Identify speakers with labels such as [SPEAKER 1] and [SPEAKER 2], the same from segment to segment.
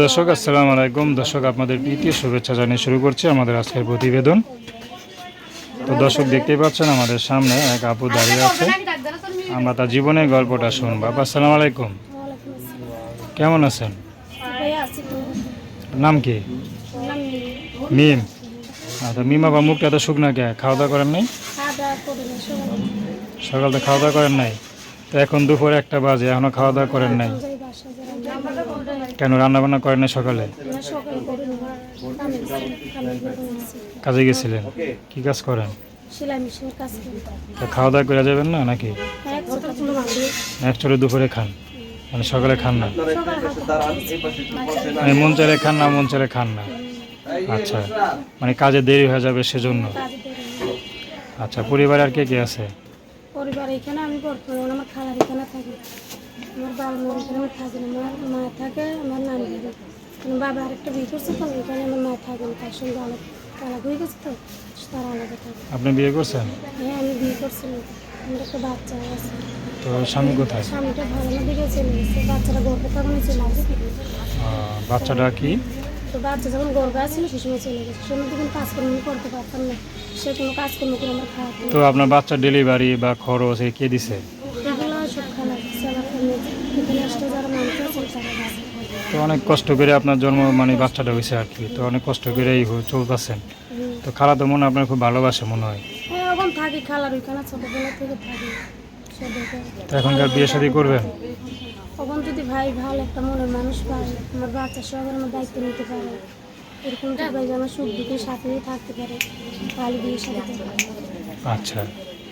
[SPEAKER 1] দর্শক আসসালামু আলাইকুম। দর্শক আপনাদের প্রীতি শুভেচ্ছা জানিয়ে শুরু করছি আমাদের আজকের প্রতিবেদন। তো দর্শক দেখতেই পাচ্ছেন আমাদের সামনে এক আপু দাঁড়িয়ে আছে। আমরা তার জীবনের গল্পটা শুনব। আপা আসসালামু আলাইকুম। কেমন আছেন। নাম কি? মিম। আচ্ছা মিম আপা মুখটা এত শুকনা কে? খাওয়া দাওয়া করেন নাই।
[SPEAKER 2] সকাল।
[SPEAKER 1] তো খাওয়া দাওয়া করেন নাই। তো এখন দুপুরে একটা বাজে এখনও খাওয়া দাওয়া করেন নাই
[SPEAKER 2] যাই বাসায় যারা রান্না করে।
[SPEAKER 1] কেন রান্না বান্না করেন
[SPEAKER 2] না, সকালে।
[SPEAKER 1] কাজে গেছিলেন? কি কাজ করেন?
[SPEAKER 2] সেলাই মেশিনের কাজ করি।
[SPEAKER 1] তো খাওয়া দাওয়া করে যাবেন না নাকি?
[SPEAKER 2] এক ছোট মাটি,
[SPEAKER 1] একচুয়ালি দুপুরে খান। মানে সকালে খান না? মানে মন চাইলে খান না মন চাইলে খান না? আচ্ছা। মানে কাজে দেরি হয়ে যাবে সেজন্য। আচ্ছা পরিবারে আর কে কে আছে?
[SPEAKER 2] পরিবার এখানে আমি বর্তমানে আমার খালার এখানে থাকি। আমার বাবা মার এখানে আমি থাকি না। আমার মা থাকে আমার নানি বাড়ি আমার বাবা আরেকটা বিয়ে করছে তো এখানে আমার মা থাকে না। তার সঙ্গে আলাদা তালাক হয়ে গেছে তো তারা আলাদা থাকে।
[SPEAKER 1] আপনি বিয়ে করছেন?
[SPEAKER 2] হ্যাঁ আমি বিয়ে করছিলাম। আমার একটা বাচ্চা আছে।
[SPEAKER 1] তো স্বামী কোথায়?
[SPEAKER 2] স্বামীটা ভালো না দিকে চলে গেছে। বাচ্চাটা গর্ভে তখন চলে আসে
[SPEAKER 1] বাচ্চাটা কি?
[SPEAKER 2] তো বাচ্চা যখন গর্ভে আসছিল সে সময় চলে গেছে। সে মধ্যে কোনো কাজকর্ম করতে পারতাম না। সে কোনো কাজকর্ম করে আমার খাওয়াতো
[SPEAKER 1] তো আপনার বাচ্চা ডেলিভারি বা খরচ এ কে দিছে
[SPEAKER 2] এগুলো সব খারাপ দিচ্ছে আমার এমনি এখানে আসতে যারা মানুষ আছে তারা আছে
[SPEAKER 1] তো অনেক কষ্ট করে আপনার জন্ম মানে বাচ্চাটা হয়েছে আর কি। তো অনেক কষ্ট করেই হ- চলতেছেন। তো খালা তো মনে হয় আপনার খুব ভালোবাসে মনে হয়।
[SPEAKER 2] হ্যাঁ থাকি খালার ওইখানে ছোটোবেলা থেকে থাকি।
[SPEAKER 1] তো এখনকার বিয়ে শাদী করবেন?
[SPEAKER 2] ওখানে যদি ভাই ভালো একটা মনের মানুষ পায় আমার বাচ্চা সবার আমার দায়িত্ব নিতে পারে। এরকম ভাই আমার সুখ দুঃখের সাথেই থাকতে পারে ভালো বিয়ে
[SPEAKER 1] আচ্ছা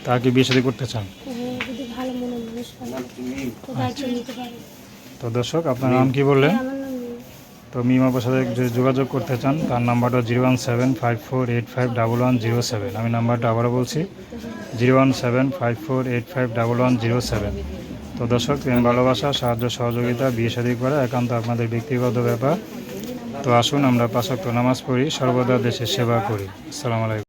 [SPEAKER 1] তাকে বিয়ে শাদী করতে চান?
[SPEAKER 2] হ্যাঁ যদি ভালো মনের মানুষ পায় তো দায়িত্ব নিতে পারে।
[SPEAKER 1] তো দর্শক আপনার নাম কি বললেন?
[SPEAKER 2] মিমি।
[SPEAKER 1] তো মিমাপার সাথে যদি যোগাযোগ করতে চান তার নাম্বারটা zero one seven five four eight five double one zero seven. আমি নাম্বারটা আবারও বলছি zero one seven five four eight five double one zero seven. তো দর্শক প্রেম ভালোবাসা সাহায্য সহযোগিতা বিয়ে শাদী করা একান্ত আপনাদের ব্যক্তিগত ব্যাপার। তো আসুন আমরা পাঁচক্ত নামাজ পড়ি সর্বদা দেশের সেবা করি। আসসালামু আলাইকুম।